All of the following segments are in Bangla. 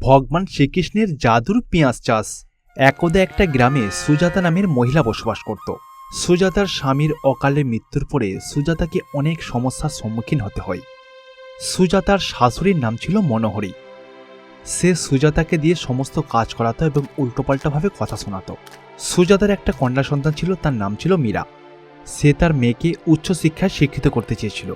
ভগবান শ্রীকৃষ্ণের জাদুর পেঁয়াজ চাষ। একদা একটা গ্রামে সুজাতা নামের মহিলা বসবাস করত। সুজাতার স্বামীর অকালে মৃত্যুর পরে সুজাতাকে অনেক সমস্যার সম্মুখীন হতে হয়। সুজাতার শাশুড়ির নাম ছিল মনোহরি। সে সুজাতাকে দিয়ে সমস্ত কাজ করাতো এবং উল্টোপাল্টাভাবে কথা শোনাতো। সুজাতার একটা কন্যা সন্তান ছিল, তার নাম ছিল মীরা। সে তার মেয়েকে উচ্চশিক্ষায় শিক্ষিত করতে চেয়েছিল।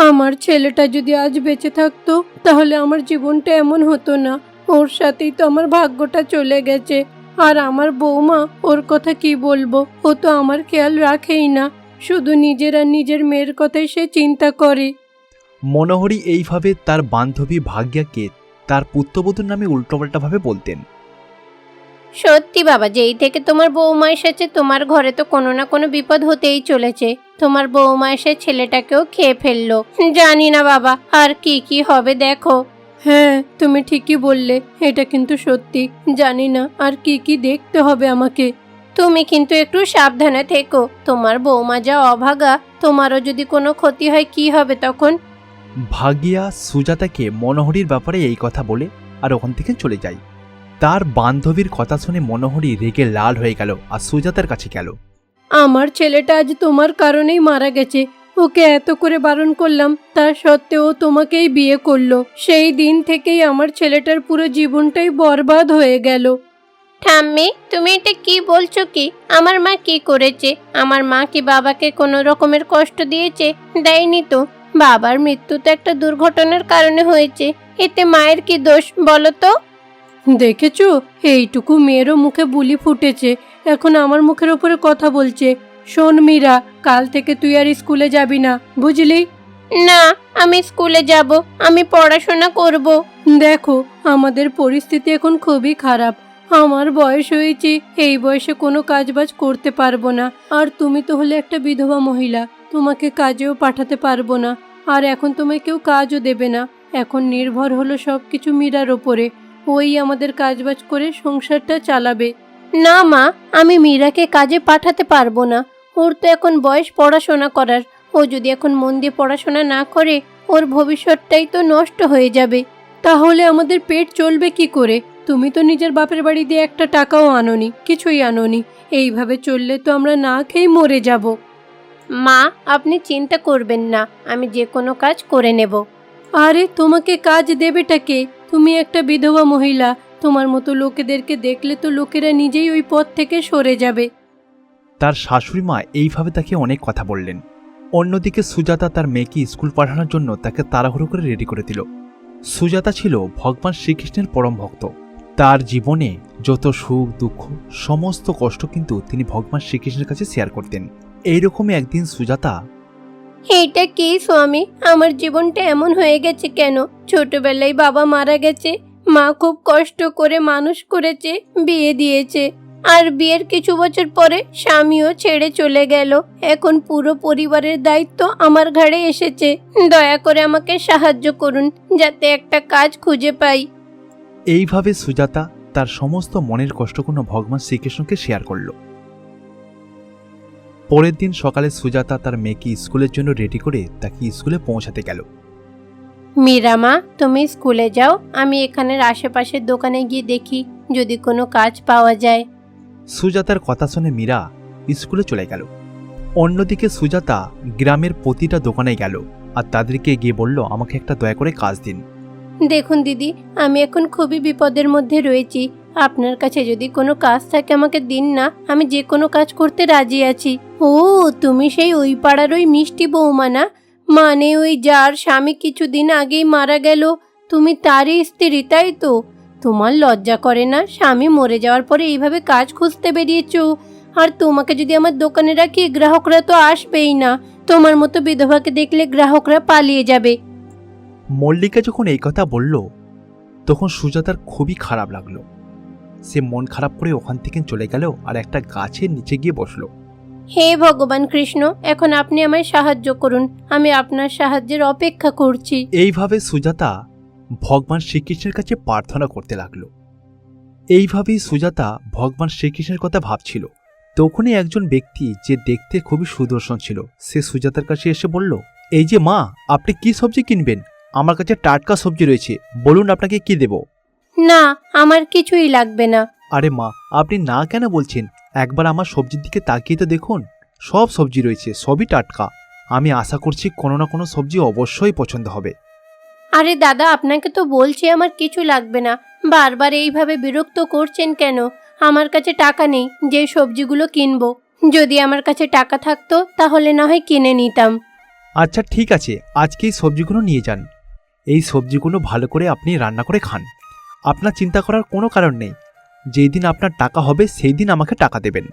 আমার ছেলেটা যদি আজ বেঁচে থাকতো, তাহলে আমার জীবনটা এমন হতো না। ওর সাথেই তো আমার ভাগ্যটা চলে গেছে। আর আমার বৌমা, ওর কথা কি বলব? ও তো আমার খেয়াল রাখেই না। শুধু নিজের আর নিজের মেয়ের কথাই সে চিন্তা করে। মনোহরি এইভাবে তার বান্ধবী ভাগ্যাকে তার পুত্রবধূর নামে উল্টোপাল্টাভাবে বলতেন। সত্যি বাবা, যেই থেকে তোমার বৌমা এসেছে, তোমার ঘরে তো কোনো না কোনো বিপদ হতেই চলেছে। তোমার বৌমা এসে ছেলেটাকেও খেয়ে ফেলল। জানি না বাবা, আর কি কি হবে দেখো। হ্যাঁ তুমি ঠিকই বললে, এটা কিন্তু সত্যি। জানি না আর কি কি দেখতে হবে আমাকে। তুমি কিন্তু একটু সাবধানে থেকো। তোমার বৌমা যা অভাগা, তোমারও যদি কোনো ক্ষতি হয়, কি হবে তখন? ভাগিয়া সুজাতাকে মনোহরির ব্যাপারে এই কথা বলে আর ওখান থেকে চলে যায়। তার বান্ধবীর কথা শুনে মনোহরি রেগে লাল হয়ে গেল আর সুজাতার কাছে গেল। আমার ছেলেটা আজ তোমার কারণেই মারা গেছে। ওকে এত করে বারণ করলাম তার সত্ত্বেও তোমাকেই বিয়ে করল। সেই দিন থেকেই আমার ছেলেটার পুরো জীবনটাই বরবাদ হয়ে গেল। ঠাম্মি তুমি এটা কি বলছো কি? আমার মা কি করেছে? আমার মা কি বাবাকে কোনো রকমের কষ্ট দিয়েছে? দেয়নি তো। বাবার মৃত্যু তো একটা দুর্ঘটনার কারণে হয়েছে। এতে মায়ের কি দোষ বলো তো? দেখেছ? এইটুকু মেয়েরও মুখে বুলি ফুটেছে। এখন আমার মুখের ওপরে কথা বলছে। শোন মীরা কাল থেকে তুই আর স্কুলে যাবি না বুঝলি? না আমি স্কুলে যাব। আমি পড়াশোনা করব। দেখো আমাদের পরিস্থিতি এখন খুবই খারাপ। আমার বয়স হয়েছে এই বয়সে কোনো কাজবাজ করতে পারব না। আর তুমি তো হলে একটা বিধবা মহিলা তোমাকে কাজেও পাঠাতে পারব না। আর এখন তোমায় কেউ কাজও দেবে না। এখন নির্ভর হলো সব কিছু মীরার ওপরে। ওই আমাদের কাজবাজ করে সংসারটা চালাবে। না, মা, আমি মীরাকে কাজে পাঠাতে পারব না। ওর তো এখন বয়স পড়াশোনা করার। ও যদি এখন মন দিয়ে পড়াশোনা না করে, ওর ভবিষ্যৎটাই তো নষ্ট হয়ে যাবে। তাহলে আমাদের পেট চলবে কি করে? তুমি তো নিজের বাপের বাড়ি দিয়ে একটা টাকাও আনোনি, কিছুই আনোনি। এইভাবে চললে তো আমরা না খেয়ে মরে যাব। মা, আপনি চিন্তা করবেন না, আমি যে কোনো কাজ করে নেব। আরে, তোমাকে কাজ দেবেটাকে তুমি একটা বিধবা মহিলা, তোমার মতো লোকেদেরকে দেখলে তো লোকেরা নিজেই ওই পথ থেকে সরে যাবে। তার শাশুড়ি মা এইভাবে তাকে অনেক কথা বললেন। অন্যদিকে সুজাতা তার মেয়েকে স্কুল পাঠানোর জন্য তাকে তাড়াহুড়ো করে রেডি করে দিল। সুজাতা ছিল ভগবান শ্রীকৃষ্ণের পরম ভক্ত। তার জীবনে যত সুখ, দুঃখ, সমস্ত কষ্ট কিন্তু তিনি ভগবান শ্রীকৃষ্ণের কাছে শেয়ার করতেন। এইরকমই একদিন সুজাতা এইটা কি স্বামী? আমার জীবনটা এমন হয়ে গেছে কেন? ছোটবেলায় বাবা মারা গেছে, মা খুব কষ্ট করে মানুষ করেছে, বিয়ে দিয়েছে। আর বিয়ের কিছু বছর পরে স্বামীও ছেড়ে চলে গেল। এখন পুরো পরিবারের দায়িত্ব আমার ঘাড়ে এসেছে। দয়া করে আমাকে সাহায্য করুন, যাতে একটা কাজ খুঁজে পাই। এইভাবে সুজাতা তার সমস্ত মনের কষ্টগুলো ভগবান শ্রীকৃষ্ণকে শেয়ার করল। পরের দিন সকালে সুজাতা তার মেয়েকে স্কুলের জন্য রেডি করে তাকে স্কুলে পৌঁছাতে গেল। মীরামা তুমি স্কুলে যাও আমি এখানের আশেপাশের দোকানে গিয়ে দেখি যদি কোনো কাজ পাওয়া যায়। সুজাতার কথা শুনে মীরা স্কুলে চলে গেল। অন্যদিকে সুজাতা গ্রামের প্রতিটা দোকানে গেল আর তাদেরকে গিয়ে বলল আমাকে একটা দয়া করে কাজ দিন। দেখুন দিদি আমি এখন খুবই বিপদের মধ্যে রয়েছি। আপনার কাছে যদি কোনো কাজ থাকে আমাকে দিন না, আমি যে কোনো কাজ করতে রাজি আছি। ও, তুমি সেই ওই পাড়ার ওই মিষ্টি বৌমা না? মানে ওই যার স্বামী কিছুদিন আগেই মারা গেল, তুমি তারই স্ত্রী, তাই তো? তোমার লজ্জা করে না, স্বামী মরে যাওয়ার পরে এইভাবে কাজ খুঁজতে বেরিয়েছো? আর তোমাকে যদি আমার দোকানে রাখি, গ্রাহকরা তো আসবেই না। তোমার মতো বিধবাকে দেখলে গ্রাহকরা পালিয়ে যাবে। মল্লিকা যখন এই কথা বলল, তখন সুজাতার খুবই খারাপ লাগল। সে মন খারাপ করে ওখান থেকে চলে গেল আর একটা গাছের নিচে গিয়ে বসল। হে ভগবান কৃষ্ণ এখন আপনি আমায় সাহায্য করুন। আমি আপনার সাহায্যের অপেক্ষা করছি। এইভাবে সুজাতা ভগবান শ্রীকৃষ্ণের কাছে প্রার্থনা করতে লাগল। এইভাবেই সুজাতা ভগবান শ্রীকৃষ্ণের কথা ভাবছিল। তখনই একজন ব্যক্তি যে দেখতে খুবই সুদর্শন ছিল সে সুজাতার কাছে এসে বলল এই যে মা আপনি কি সবজি কিনবেন? আমার কাছে টাটকা সবজি রয়েছে বলুন আপনাকে কি দেব? না আমার কিছুই লাগবে না। আরে মা আপনি না কেন বলছেন? একবার আমার সবজির দিকে তাকিয়ে তো দেখুন। সব সবজি রয়েছে সবই টাটকা। আমি আশা করছি কোনো না কোনো সবজি অবশ্যই পছন্দ হবে। আরে দাদা আপনাকে তো বলছি আমার কিছু লাগবে না। বারবার এইভাবে বিরক্ত করছেন কেন? আমার কাছে টাকা নেই যে সবজিগুলো কিনবো। যদি আমার কাছে টাকা থাকতো তাহলে না হয় কিনে নিতাম। আচ্ছা ঠিক আছে। আজকে এই সবজিগুলো নিয়ে যান। এই সবজিগুলো ভালো করে আপনি রান্না করে খান। আপনার চিন্তা করার কোনো কারণ নেই। যেই দিন আপনার টাকা হবে সেই দিন আমাকে টাকা দেবেন।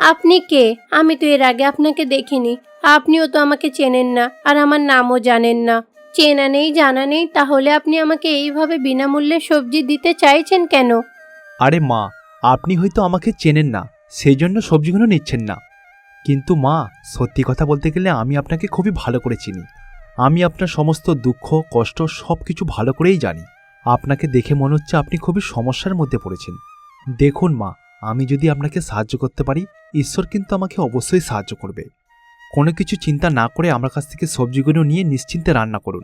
আপনি কে? আমি তো এর আগে আপনাকে দেখিনি। আপনিও তো আমাকে চেনেন না আর আমার নামও জানেন না। চেনা নেই জানা নেই তাহলে আপনি আমাকে এইভাবে বিনামূল্যে সবজি দিতে চাইছেন কেন? আরে মা আপনি হয়তো আমাকে চেনেন না সেই জন্য সবজিগুলো নিচ্ছেন না। কিন্তু মা সত্যি কথা বলতে গেলে আমি আপনাকে খুবই ভালো করে চিনি। আমি আপনার সমস্ত দুঃখ কষ্ট সব কিছু ভালো করেই জানি। আপনাকে দেখে মনে হচ্ছে আপনি খুবই সমস্যার মধ্যে পড়েছেন। দেখুন মা, আমি যদি আপনাকে সাহায্য করতে পারি, ঈশ্বর কিন্তু আমাকে অবশ্যই সাহায্য করবে। কোনো কিছু চিন্তা না করে আমার কাছ থেকে সবজিগুলো নিয়ে নিশ্চিন্তে রান্না করুন।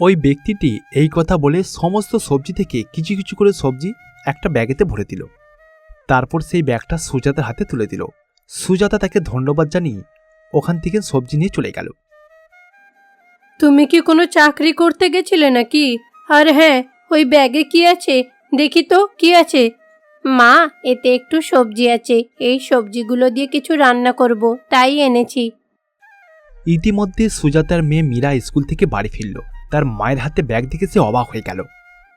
ওই ব্যক্তিটি এই কথা বলে সমস্ত সবজি থেকে কিছু কিছু করে সবজি একটা ব্যাগেতে ভরে দিল। তারপর সেই ব্যাগটা সুজাতার হাতে তুলে দিল। সুজাতা তাকে ধন্যবাদ জানিয়ে ওখান থেকে সবজি নিয়ে চলে গেল। তুমি কি কোনো চাকরি করতে গেছিলে নাকি? আর হ্যাঁ ওই ব্যাগে কি আছে? দেখি তো কি আছে? মা এতে একটু সবজি আছে। এই সবজিগুলো দিয়ে কিছু রান্না করব তাই এনেছি। ইতিমধ্যে সুজাতার মেয়ে মীরা স্কুল থেকে বাড়ি ফিরল। তার মায়ের হাতে ব্যাগ দেখে সে অবাক হয়ে গেল।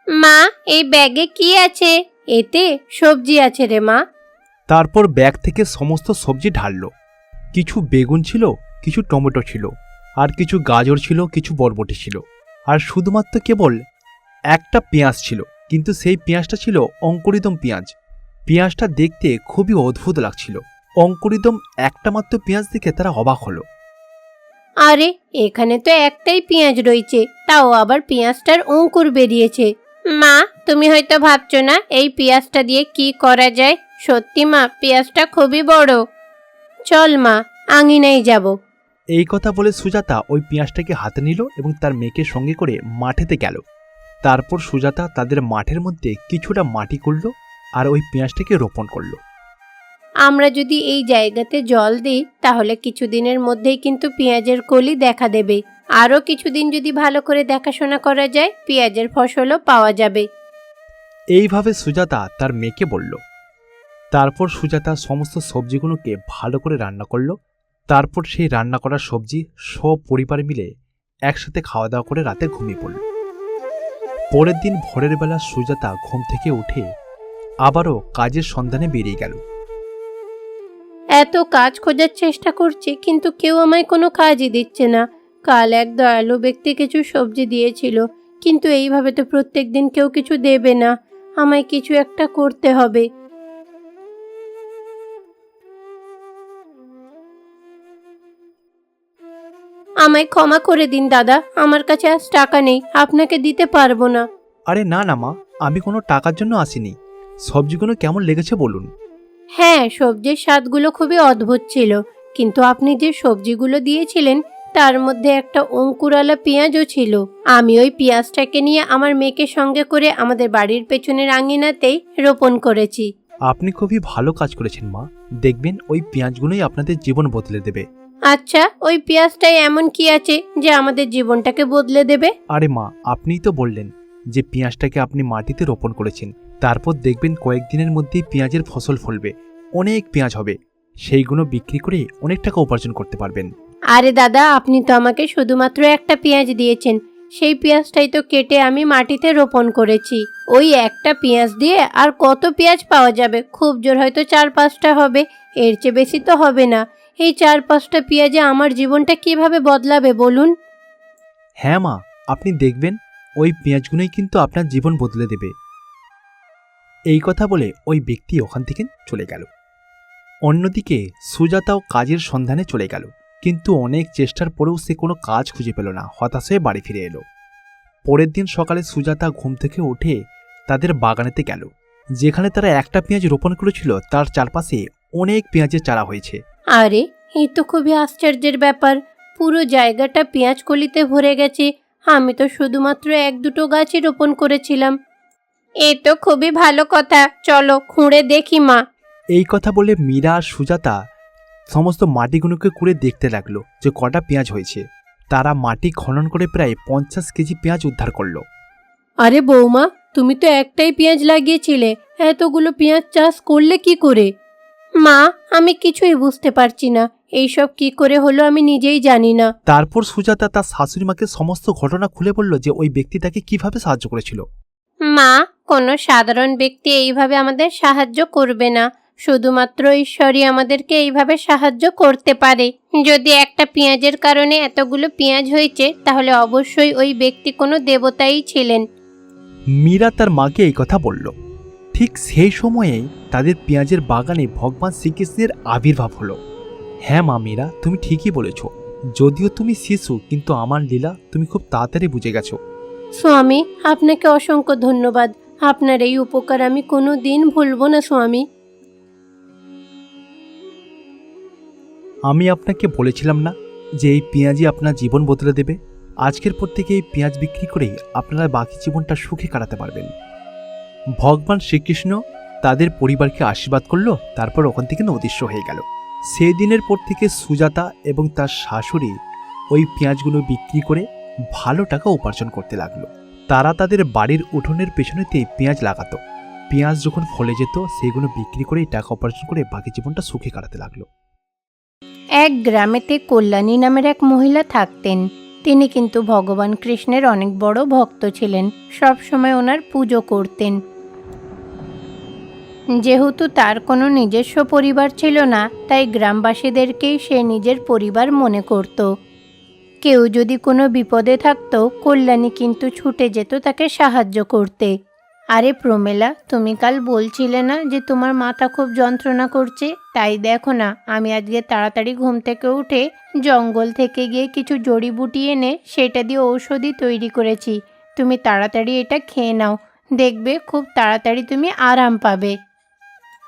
মা এই ব্যাগে কি আছে? এতে সবজি আছে রে মা। তারপর ব্যাগ থেকে সমস্ত সবজি ঢালল। কিছু বেগুন ছিল কিছু টমেটো ছিল আর কিছু গাজর ছিল কিছু বরবটি ছিল। আর শুধুমাত্র কেবল একটা পেঁয়াজ ছিল কিন্তু সেই পেঁয়াজটা ছিল অঙ্কুরিদম পেঁয়াজ। পেঁয়াজটা দেখতে খুবই অদ্ভুত লাগছিল। অঙ্কুরিদম একটা মাত্র পেঁয়াজ দেখে তারা অবাক হলো। আরে এখানে তো একটাই পেঁয়াজ রয়েছে তাও আবার পেঁয়াজটার অঙ্কুর বেরিয়েছে। মা তুমি হয়তো ভাবছ না এই পেঁয়াজটা দিয়ে কি করা যায়? সত্যি মা পেঁয়াজটা খুবই বড়। চল মা আঙিনায় যাব। এই কথা বলে সুজাতা ওই পেঁয়াজটাকে হাতে নিল এবং তার মেয়েকে সঙ্গে করে মাঠেতে গেল। তারপর সুজাতা তাদের মাঠের মধ্যে কিছুটা মাটি করল আর ওই পেঁয়াজটাকে রোপণ করল। আমরা যদি এই জায়গাতে জল দিই তাহলে কিছুদিনের মধ্যেই কিন্তু পেঁয়াজের কলি দেখা দেবে। আরও কিছুদিন যদি ভালো করে দেখাশোনা করা যায় পেঁয়াজের ফসলও পাওয়া যাবে। এইভাবে সুজাতা তার মেয়েকে বলল। তারপর সুজাতা সমস্ত সবজিগুলোকে ভালো করে রান্না করল। তারপর সেই রান্না করা সবজি সব পরিবার মিলে একসাথে খাওয়া দাওয়া করে রাতে ঘুমিয়ে পড়ল। পরের দিন ভোরের বেলা সুজাতা ঘুম থেকে উঠে আবারও কাজের সন্ধানে বেরিয়ে গেল। এত কাজ খোঁজার চেষ্টা করছি, কিন্তু কেউ আমায় কোনো কাজই দিচ্ছে না। কাল এক দয়ালু ব্যক্তি কিছু সবজি দিয়েছিল, কিন্তু এইভাবে তো প্রত্যেক দিন কেউ কিছু দেবে না। আমায় কিছু একটা করতে হবে। আমায় ক্ষমা করে দিন দাদা। আমার কাছে আজ টাকা নেই। আপনাকে দিতে পারব না। আরে না না মা। আমি কোনো টাকার জন্য আসিনি। সবজিগুলো কেমন লেগেছে বলুন। হ্যাঁ সবজির স্বাদগুলো খুবই অদ্ভুত ছিল। কিন্তু আপনি যে সবজিগুলো দিয়েছিলেন তার মধ্যে একটা অঙ্কুরালা পেঁয়াজও ছিল। আমি ওই পেঁয়াজটাকে নিয়ে আমার মেয়েকে সঙ্গে করে আমাদের বাড়ির পেছনের আঙিনাতেই রোপণ করেছি। আপনি খুবই ভালো কাজ করেছেন মা। দেখবেন ওই পেঁয়াজগুলোই আপনাদের জীবন বদলে দেবে। আচ্ছা ওই পেঁয়াজটায় এমন কি আছে যে আমাদের জীবনটাকে বদলে দেবে? আরে মা আপনিই তো বললেন যে পেঁয়াজটাকে আপনি মাটিতে রোপণ করেছেন। তারপর দেখবেন কয়েকদিনের মধ্যেই পেঁয়াজের ফসল ফলবে। অনেক পেঁয়াজ হবে। সেইগুলো বিক্রি করে অনেক টাকা উপার্জন করতে পারবেন। আরে দাদা আপনি তো আমাকে শুধুমাত্র একটা পেঁয়াজ দিয়েছেন। সেই পেঁয়াজটাই তো কেটে আমি মাটিতে রোপণ করেছি। ওই একটা পেঁয়াজ দিয়ে আর কত পেঁয়াজ পাওয়া যাবে? খুব জোর হয়তো চার পাঁচটা হবে। এর চেয়ে বেশি তো হবে না। এই চার পাঁচটা পেঁয়াজে আমার জীবনটা কীভাবে বদলাবে, বলুন? হ্যাঁ মা, আপনি দেখবেন ওই পেঁয়াজগুলোই কিন্তু আপনার জীবন বদলে দেবে। এই কথা বলে ওই ব্যক্তি ওখান থেকে চলে গেল। অন্যদিকে সুজাতাও কাজের সন্ধানে চলে গেল, কিন্তু অনেক চেষ্টার পরেও সে কোনো কাজ খুঁজে পেল না, হতাশ হয়ে বাড়ি ফিরে এলো। পরের দিন সকালে সুজাতা ঘুম থেকে উঠে তাদের বাগানেতে গেল, যেখানে তারা একটা পেঁয়াজ রোপণ করেছিল, তার চারপাশে অনেক পেঁয়াজের চারা হয়েছে। আরে এই তো খুবই আশ্চর্যের ব্যাপার। পুরো জায়গাটা পেঁয়াজ কলিতে ভরে গেছে। আমি তো শুধুমাত্র এক দুটো গাছই রোপণ করেছিলাম। এ তো খুবই ভালো কথা। চলো খুঁড়ে দেখি মা। এই কথা বলে মীরা আর সুজাতা সমস্ত মাটিগুলোকে কুড়ে দেখতে লাগল যে কটা পেঁয়াজ হয়েছে। তারা মাটি খনন করে প্রায় পঞ্চাশ কেজি পেঁয়াজ উদ্ধার করল। আরে বৌমা তুমি তো একটাই পেঁয়াজ লাগিয়েছিলে। এতগুলো পেঁয়াজ চাষ করলে কি করে? মা আমি কিছুই বুঝতে পারছি না। এইসব কি করে হলো আমি নিজেই জানি না। তারপর সুজাতা তার শাশুড়ি মাকে সমস্ত ঘটনা খুলে বলল যে ওই ব্যক্তি তাকে কীভাবে সাহায্য করেছিল। মা কোনো সাধারণ ব্যক্তি এইভাবে আমাদের সাহায্য করবে না। শুধুমাত্র ঈশ্বরই আমাদেরকে এইভাবে সাহায্য করতে পারে। যদি একটা পেঁয়াজের কারণে এতগুলো পেঁয়াজ হয়েছে তাহলে অবশ্যই ওই ব্যক্তি কোনো দেবতাই ছিলেন। মীরা তার মাকে এই কথা বলল। ঠিক সেই সময়েই তাদের পেঁয়াজের বাগানে ভগবান শ্রীকৃষ্ণের আবির্ভাব হলো। হ্যাঁ মা মীরা তুমি ঠিকই বলেছ। যদিও তুমি শিশু কিন্তু আমার লীলা তুমি খুব তাড়াতাড়ি বুঝে গেছো। স্বামী আপনাকে অসংখ্য ধন্যবাদ। আপনার এই উপকার আমি কোনো দিন ভুলব না স্বামী। আমি আপনাকে বলেছিলাম না যে এই পেঁয়াজই আপনার জীবন বদলে দেবে? আজকের পর থেকে এই পেঁয়াজ বিক্রি করেই আপনারা বাকি জীবনটা সুখে কাটাতে পারবেন। ভগবান শ্রীকৃষ্ণ তাদের পরিবারকে আশীর্বাদ করল, তারপর ওখান থেকে অদৃশ্য হয়ে গেল। সেই দিনের পর থেকে সুজাতা এবং তার শাশুড়ি ওই পেঁয়াজগুলো বিক্রি করে ভালো টাকা উপার্জন করতে লাগল। তারা তাদের বাড়ির উঠোনের পেছনেতেই পেঁয়াজ লাগাতো। পেঁয়াজ যখন ফলে যেত, সেগুলো বিক্রি করেই টাকা উপার্জন করে বাকি জীবনটা সুখে কাটাতে লাগল। এক গ্রামেতে কল্যাণী নামের এক মহিলা থাকতেন। তিনি কিন্তু ভগবান কৃষ্ণের অনেক বড় ভক্ত ছিলেন। সব সময় ওনার পুজো করতেন। যেহেতু তার কোনো নিজস্ব পরিবার ছিল না, তাই গ্রামবাসীদেরকেই সে নিজের পরিবার মনে করত। কেউ যদি কোনো বিপদে থাকত, কল্যাণী কিন্তু ছুটে যেত তাকে সাহায্য করতে। আরে প্রমেলা, তুমি কাল বলছিলে না যে তোমার মাথা খুব যন্ত্রণা করছে? তাই দেখো না, আমি আজকে তাড়াতাড়ি ঘুম থেকে উঠে জঙ্গল থেকে গিয়ে কিছু জড়িবুটি এনে সেটা দিয়ে ঔষধি তৈরি করেছি। তুমি তাড়াতাড়ি এটা খেয়ে নাও। দেখবে খুব তাড়াতাড়ি তুমি আরাম পাবে।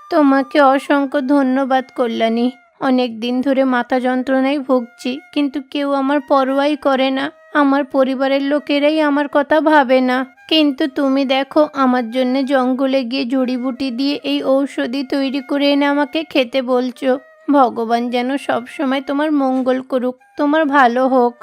তোমাকে অসংখ্য ধন্যবাদ, কল্যাণী। অনেক দিন ধরে মাথা যন্ত্রণায় ভুগছি, কিন্তু কেউ আমার পরোয়াই করে না। আমার পরিবারের লোকেরাই আমার কথা ভাবে না। কিন্তু তুমি দেখো, আমার জন্য জঙ্গলে গিয়ে জড়িবুটি দিয়ে এই ঔষধি তৈরি করে এনে আমাকে খেতে বলছো। ভগবান যেন সব সময় তোমার মঙ্গল করুক, তোমার ভালো হোক।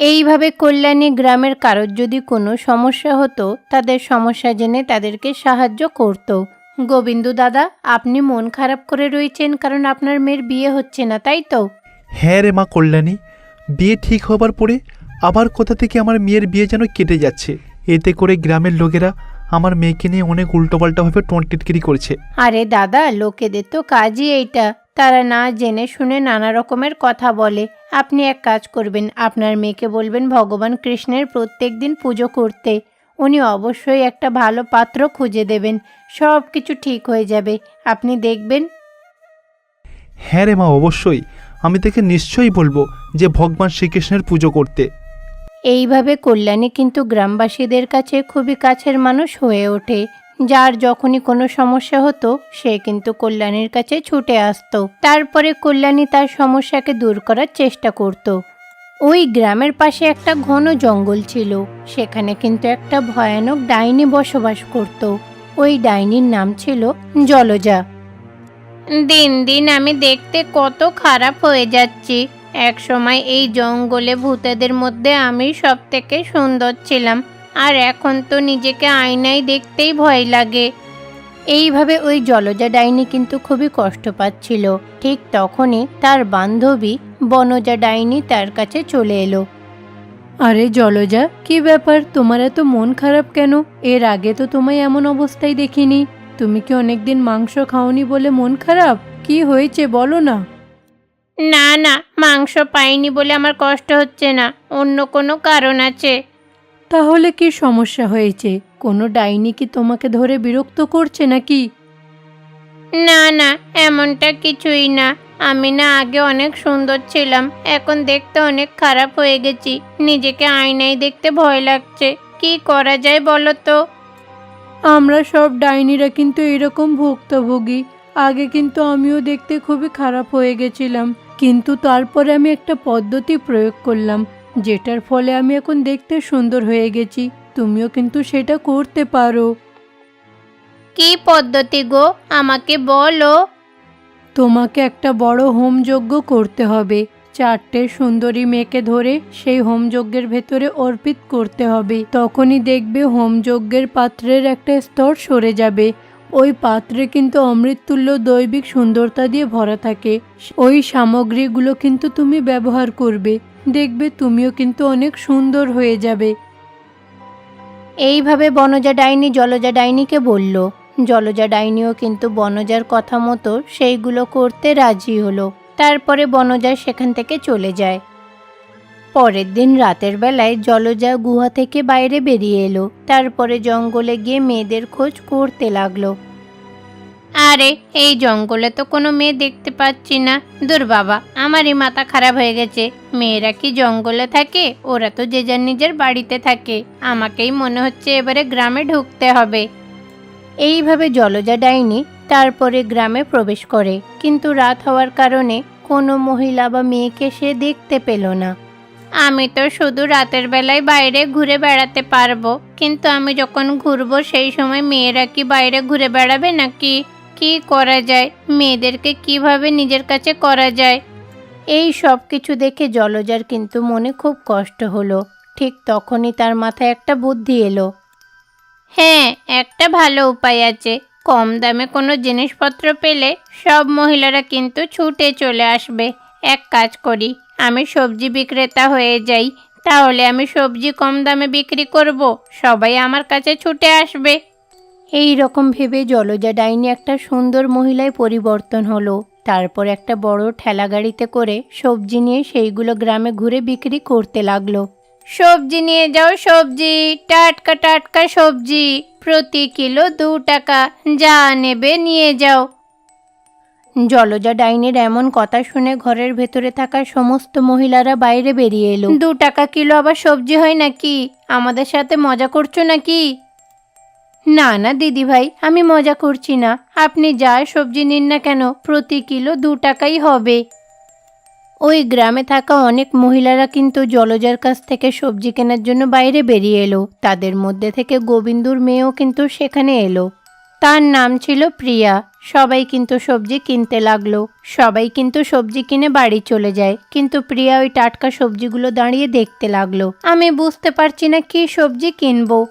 এইভাবে কল্যাণী গ্রামের কারোর যদি কোনো সমস্যা হতো, তাদের সমস্যা জেনে তাদেরকে সাহায্য করত। গোবিন্দু দাদা আপনি মন খারাপ করে রয়েছেন কারণ আপনার মেয়ের বিয়ে হচ্ছে না তাই তো? হ্যাঁ রে মা কল্যাণী বিয়ে ঠিক হবার পরে আবার কোথা থেকে আমার মেয়ের বিয়ে যেন কেটে যাচ্ছে? এতে করে গ্রামের লোকেরা আমার মেয়েকে নিয়ে অনেক উল্টোপাল্টাভাবে টন্টিটকিরি করছে। আরে দাদা লোকেদের তো কাজই এইটা। তারা না জেনে শুনে নানা রকমের কথা বলে। আপনি এক কাজ করবেন আপনার মেয়েকে বলবেন ভগবান কৃষ্ণের প্রত্যেক দিন পুজো করতে। উনি অবশ্যই একটা ভালো পাত্র খুঁজে দেবেন। সব কিছু ঠিক হয়ে যাবে। আপনি দেখবেন। হ্যাঁ রে মা অবশ্যই। আমি তাকে নিশ্চয়ই বলব যে ভগবান শ্রীকৃষ্ণের পুজো করতে। এইভাবে কল্যাণী কিন্তু গ্রামবাসীদের কাছে খুবই কাছের মানুষ হয়ে ওঠে। যার যখনই কোনো সমস্যা হতো সে কিন্তু কল্যাণীর কাছে ছুটে আসতো। তারপরে কল্যাণী তার সমস্যাকে দূর করার চেষ্টা করত। ওই গ্রামের পাশে একটা ঘন জঙ্গল ছিল। সেখানে কিন্তু একটা ভয়ানক ডাইনি বসবাস করত। ওই ডাইনির নাম ছিল জলজা। দিন দিন আমি দেখতে কত খারাপ হয়ে যাচ্ছি। এক সময় এই জঙ্গলে ভূতেদের মধ্যে আমি সব থেকে সুন্দর ছিলাম। আর এখন তো নিজেকে আয়নায় দেখতেই ভয় লাগে। এইভাবে ওই জলজা ডাইনি কিন্তু খুবই কষ্ট পাচ্ছিল। ঠিক তখনই তার বান্ধবী বনজা ডাইনি তার কাছে চলে এলো। আরে জলজা কি ব্যাপার? তোমার এত মন খারাপ কেন? এর আগে তো তোমায় এমন অবস্থায় দেখিনি। তুমি কি অনেকদিন মাংস খাওনি বলে মন খারাপ? কি হয়েছে বলো না। না না মাংস পাইনি বলে আমার কষ্ট হচ্ছে না। অন্য কোনো কারণ আছে। তাহলে কি সমস্যা হয়েছে? কোনো ডাইনি কি তোমাকে ধরে বিরক্ত করছে নাকি? না না এমনটা কিছুই না। আমি না আগে অনেক সুন্দর ছিলাম এখন দেখতে অনেক খারাপ হয়ে গেছি। নিজেকে আয়নায় দেখতে ভয় লাগছে। কি করা যায় বলো তো? আমরা সব ডাইনিরা কিন্তু এরকম ভুক্তভোগী। আগে কিন্তু আমিও দেখতে খুবই খারাপ হয়ে গেছিলাম। কিন্তু তারপরে আমি একটা পদ্ধতি প্রয়োগ করলাম যেটার ফলে আমি এখন দেখতে সুন্দর হয়ে গেছি। তুমিও কিন্তু সেটা করতে পারো। কি পদ্ধতি গো? আমাকে বলো। তোমাকে একটা বড় হোমযজ্ঞ করতে হবে। চারটে সুন্দরী মেয়েকে ধরে সেই হোমযজ্ঞের ভেতরে অর্পিত করতে হবে। তখনই দেখবে হোমযজ্ঞের পাত্রের একটা স্তর সরে যাবে। ওই পাত্রে কিন্তু অমৃততুল্য দৈবিক সুন্দরতা দিয়ে ভরা থাকে। ওই সামগ্রীগুলো কিন্তু তুমি ব্যবহার করবে। দেখবে তুমিও কিন্তু অনেক সুন্দর হয়ে যাবে। এইভাবে বনজা ডাইনি জলজা ডাইনিকে বলল, জলজা ডাইনিও কিন্তু বনজার কথা মতো সেইগুলো করতে রাজি হলো। তারপরে বনজা সেখান থেকে চলে যায়। পরের দিন রাতের বেলায় জলজা গুহা থেকে বাইরে বেরিয়ে এলো। তারপরে জঙ্গলে গিয়ে মেয়েদের খোঁজ করতে লাগল। আরে, এই জঙ্গলে তো কোনো মেয়ে দেখতে পাচ্ছি না। দূর বাবা, আমারই মাথা খারাপ হয়ে গেছে। মেয়েরা কি জঙ্গলে থাকে? ওরা তো যে যার নিজের বাড়িতে থাকে। আমাকেই মনে হচ্ছে এবারে গ্রামে ঢুকতে হবে। এইভাবে জলজা ডাইনি তারপরে গ্রামে প্রবেশ করে। কিন্তু রাত হওয়ার কারণে কোনো মহিলা বা মেয়েকে সে দেখতে পেল না। আমি তো শুধু রাতের বেলায় বাইরে ঘুরে বেড়াতে পারব। কিন্তু আমি যখন ঘুরবো, সেই সময় মেয়েরা কি বাইরে ঘুরে বেড়াবে নাকি? কি করা যায়? মেয়েদেরকে কীভাবে নিজের কাছে করা যায়? এই সব কিছু দেখে জলজার কিন্তু মনে খুব কষ্ট হলো। ঠিক তখনই তার মাথায় একটা বুদ্ধি এলো। হ্যাঁ একটা ভালো উপায় আছে। কম দামে কোনো জিনিসপত্র পেলে সব মহিলারা কিন্তু ছুটে চলে আসবে। এক কাজ করি, আমি সবজি বিক্রেতা হয়ে যাই। তাহলে আমি সবজি কম দামে বিক্রি করব। সবাই আমার কাছে ছুটে আসবে। এই রকম ভেবে জলজা ডাইনি একটা সুন্দর মহিলায় পরিবর্তন হলো। তারপর একটা বড় ঠেলা গাড়িতে করে সবজি নিয়ে সেইগুলো গ্রামে ঘুরে বিক্রি করতে লাগল। সবজি নিয়ে যাও সবজি, টাটকা টাটকা সবজি, প্রতি কিলো দু টাকা, যা নেবে নিয়ে যাও। জলজা ডাইনের এমন কথা শুনে ঘরের ভেতরে থাকা সমস্ত মহিলারা বাইরে বেরিয়ে এলো। দু টাকা কিলো আবার সবজি হয় নাকি? আমাদের সাথে মজা করছ নাকি? না না দিদি ভাই আমি মজা করছি না। আপনি যা সবজি নিন না কেন, প্রতি কিলো দু টাকাই হবে। ওই গ্রামে থাকা অনেক মহিলারা কিন্তু জলজার কাছ থেকে সবজি কেনার জন্য বাইরে বেরিয়ে এলো। তাদের মধ্যে থেকে গোবিন্দুর মেয়েও কিন্তু সেখানে এলো। তার নাম ছিল প্রিয়া। সবাই কিন্তু সবজি কিনতে লাগল। সবাই কিন্তু সবজি কিনে বাড়ি চলে যায়। কিন্তু প্রিয়া ওই টাটকা সবজিগুলো দাঁড়িয়ে দেখতে লাগল। আমি বুঝতে পারছি না কি সবজি কিনবো।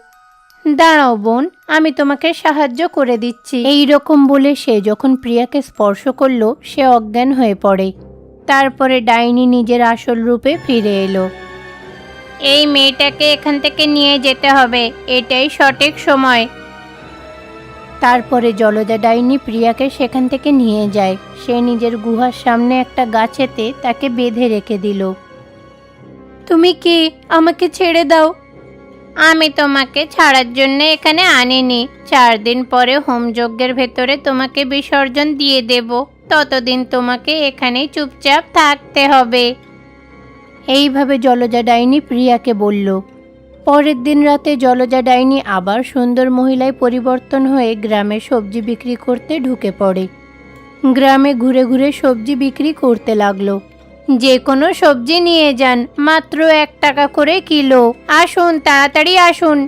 দাঁড়াও বোন আমি তোমাকে সাহায্য করে দিচ্ছি। এই রকম বলে সে যখন প্রিয়াকে স্পর্শ করল সে অজ্ঞান হয়ে পড়ে। তারপরে ডাইনি নিজের আসল রূপে ফিরে এলো। এই মেয়েটাকে এখান থেকে নিয়ে যেতে হবে এটাই সঠিক সময়। তারপরে জলদা ডাইনি প্রিয়াকে সেখান থেকে নিয়ে যায়। সে নিজের গুহার সামনে একটা গাছেতে তাকে বেঁধে রেখে দিল। তুমি কি আমাকে ছেড়ে দাও? আমি তোমাকে ছাড়ার জন্য এখানে আনিনি। চার দিন পরে হোমযজ্ঞের ভেতরে তোমাকে বিসর্জন দিয়ে দেব। ততদিন তোমাকে এখানেই চুপচাপ থাকতে হবে। এইভাবে জলজা ডাইনি প্রিয়াকে বলল। পরের দিন রাতে জলজা ডাইনি আবার সুন্দর মহিলায় পরিবর্তন হয়ে গ্রামে সবজি বিক্রি করতে ঢুকে পড়ে। গ্রামে ঘুরে ঘুরে সবজি বিক্রি করতে লাগল। যে কোনো সবজি নিয়ে যান, মাত্র এক টাকা করে কিলো। আসুন, তাড়াতাড়ি আসুন।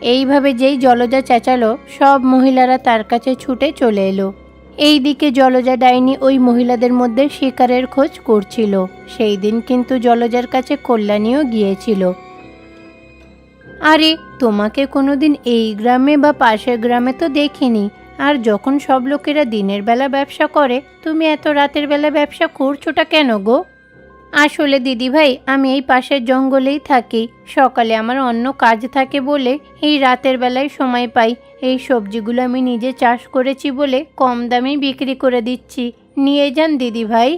এইভাবে যেই জলজা চেঁচালো, সব মহিলারা তার কাছে ছুটে চলে এলো। এই দিকে জলজা ডাইনি ওই মহিলাদের মধ্যে শিকারের খোঁজ করছিল। সেই দিন কিন্তু জলজার কাছে কল্যাণীও গিয়েছিল। আরে, তোমাকে কোনোদিন এই গ্রামে বা পাশের গ্রামে তো দেখিনি। আর যখন সব লোকেরা দিনের বেলা ব্যবসা করে, তুমি এত রাতের বেলা ব্যবসা করছোটা কেন গো? আসলে দিদিভাই, আমি এই পাশের জঙ্গলেই থাকি। সকালে আমার অন্য কাজ থাকে বলে এই রাতের বেলায় সময় পাই। এই সবজিগুলো আমি নিজে চাষ করেছি বলে কম দামে বিক্রি করে দিচ্ছি। নিয়ে যান দিদিভাই।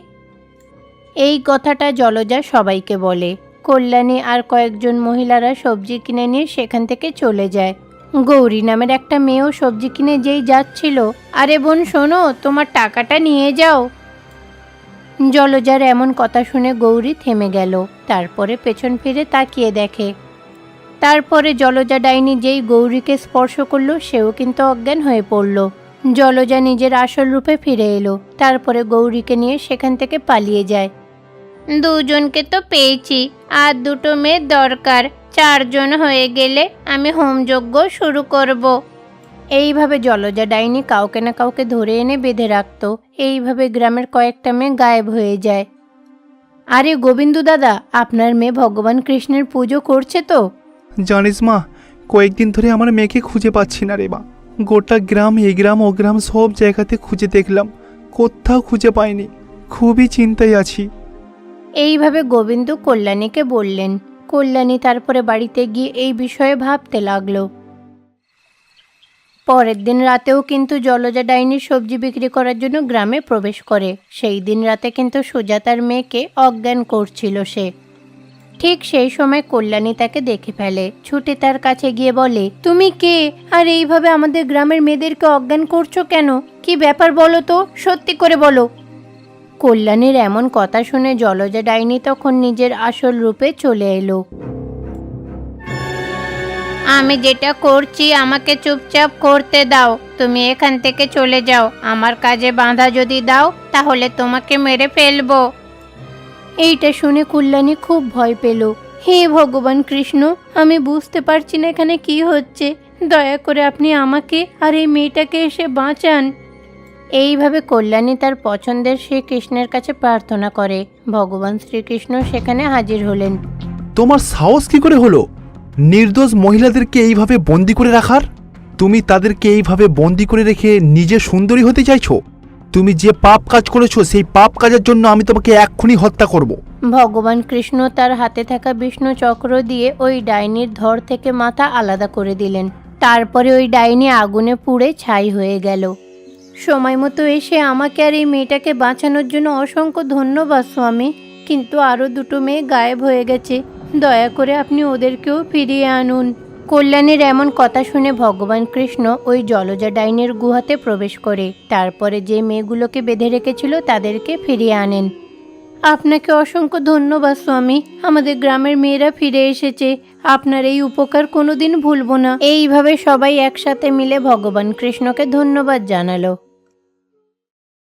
এই কথাটা জলজা সবাইকে বলে। কল্যাণী আর কয়েকজন মহিলারা সবজি কিনে নিয়ে সেখান থেকে চলে যায়। গৌরী নামের একটা মেয়েও সবজি কিনে যেই যাচ্ছিল। আরে বোন, শোনো, তোমার টাকাটা নিয়ে যাও। জলজার এমন কথা শুনে গৌরী থেমে গেল, তারপরে পেছন ফিরে তাকিয়ে দেখে। তারপরে জলজা ডাইনি যেই গৌরীকে স্পর্শ করল, সেও কিন্তু অজ্ঞান হয়ে পড়ল। জলজা নিজের আসল রূপে ফিরে এলো, তারপরে গৌরীকে নিয়ে সেখান থেকে পালিয়ে যায়। দুজনকে তো পেয়েছি। আর দুটো মেয়ের দরকার। চারজন হয়ে গেলে আমি হোমযজ্ঞ শুরু করব। এইভাবে জলজা ডাইনি কাউকে না কাউকে ধরে এনে বেঁধে রাখত। এইভাবে গ্রামের কয়েকটা মেয়ে গায়েব হয়ে যায়। আরে গোবিন্দু দাদা আপনার মেয়ে ভগবান কৃষ্ণের পুজো করছে তো? জানিস মা কয়েকদিন ধরে আমার মেয়েকে খুঁজে পাচ্ছি না রে মা। গোটা গ্রাম এই গ্রাম ও গ্রাম সব জায়গাতে খুঁজে দেখলাম। কোথাও খুঁজে পাইনি। খুবই চিন্তায় আছি। এইভাবে গোবিন্দ কল্যাণীকে বললেন। কল্যাণী তারপরে বাড়িতে গিয়ে এই বিষয়ে ভাবতে লাগল। পরের দিন রাতেও কিন্তু জলজা ডাইনি সবজি বিক্রি করার জন্য গ্রামে প্রবেশ করে। সেই দিন রাতে কিন্তু সুজাতার মেয়েকে অজ্ঞান করছিল সে। ঠিক সেই সময় কল্যাণী তাকে দেখে ফেলে। ছুটে তার কাছে গিয়ে বলে, তুমি কে? আর এইভাবে আমাদের গ্রামের মেয়েদেরকে অজ্ঞান করছ কেন? কি ব্যাপার বলো তো? সত্যি করে বলো। কল্যাণীর এমন কথা শুনে জলজা ডাইনি তখন নিজের আসল রূপে চলে এলো। আমি যেটা করছি আমাকে চুপচাপ করতে দাও। তুমি এখান থেকে চলে যাও। আমার কাজে বাঁধা যদি দাও তাহলে তোমাকে মেরে ফেলব। এইটা শুনে কল্যাণী খুব ভয় পেল। হে ভগবান কৃষ্ণ আমি বুঝতে পারছি না এখানে কি হচ্ছে। দয়া করে আপনি আমাকে আর এই মেয়েটাকে এসে বাঁচান। এইভাবে কল্যাণী তার পছন্দের শ্রীকৃষ্ণের কাছে প্রার্থনা করে। ভগবান শ্রীকৃষ্ণ সেখানে হাজির হলেন। তোমার সাহস কি করে হলো? নির্দোষ মহিলাদেরকে এইভাবে বন্দি করে রাখার? তুমি তাদেরকে এইভাবে বন্দি করে রেখে নিজে সুন্দরী হতে চাইছো? তুমি যে পাপ কাজ করেছ সেই পাপ কাজের জন্য আমি তোমাকে এক্ষুনি হত্যা করব। ভগবান কৃষ্ণ তার হাতে থাকা বিষ্ণু চক্র দিয়ে ওই ডাইনির ধর থেকে মাথা আলাদা করে দিলেন। তারপরে ওই ডাইনি আগুনে পুড়ে ছাই হয়ে গেল। সময় মতো এসে আমাকে আর এই মেয়েটাকে বাঁচানোর জন্য অসংখ্য ধন্যবাদ, স্বামী। কিন্তু আরও দুটো মেয়ে গায়েব হয়ে গেছে। দয়া করে আপনি ওদেরকেও ফিরিয়ে আনুন। কল্যাণের এমন কথা শুনে ভগবান কৃষ্ণ ওই জলজা ডাইনের গুহাতে প্রবেশ করে। তারপরে যে মেয়েগুলোকে বেঁধে রেখেছিল তাদেরকে ফিরিয়ে আনেন। আপনাকে অসংখ্য ধন্যবাদ, স্বামী। আমাদের গ্রামের মেয়েরা ফিরে এসেছে। আপনার এই উপকার কোনোদিন ভুলবো না। এইভাবে সবাই একসাথে মিলে ভগবান কৃষ্ণকে ধন্যবাদ জানালো।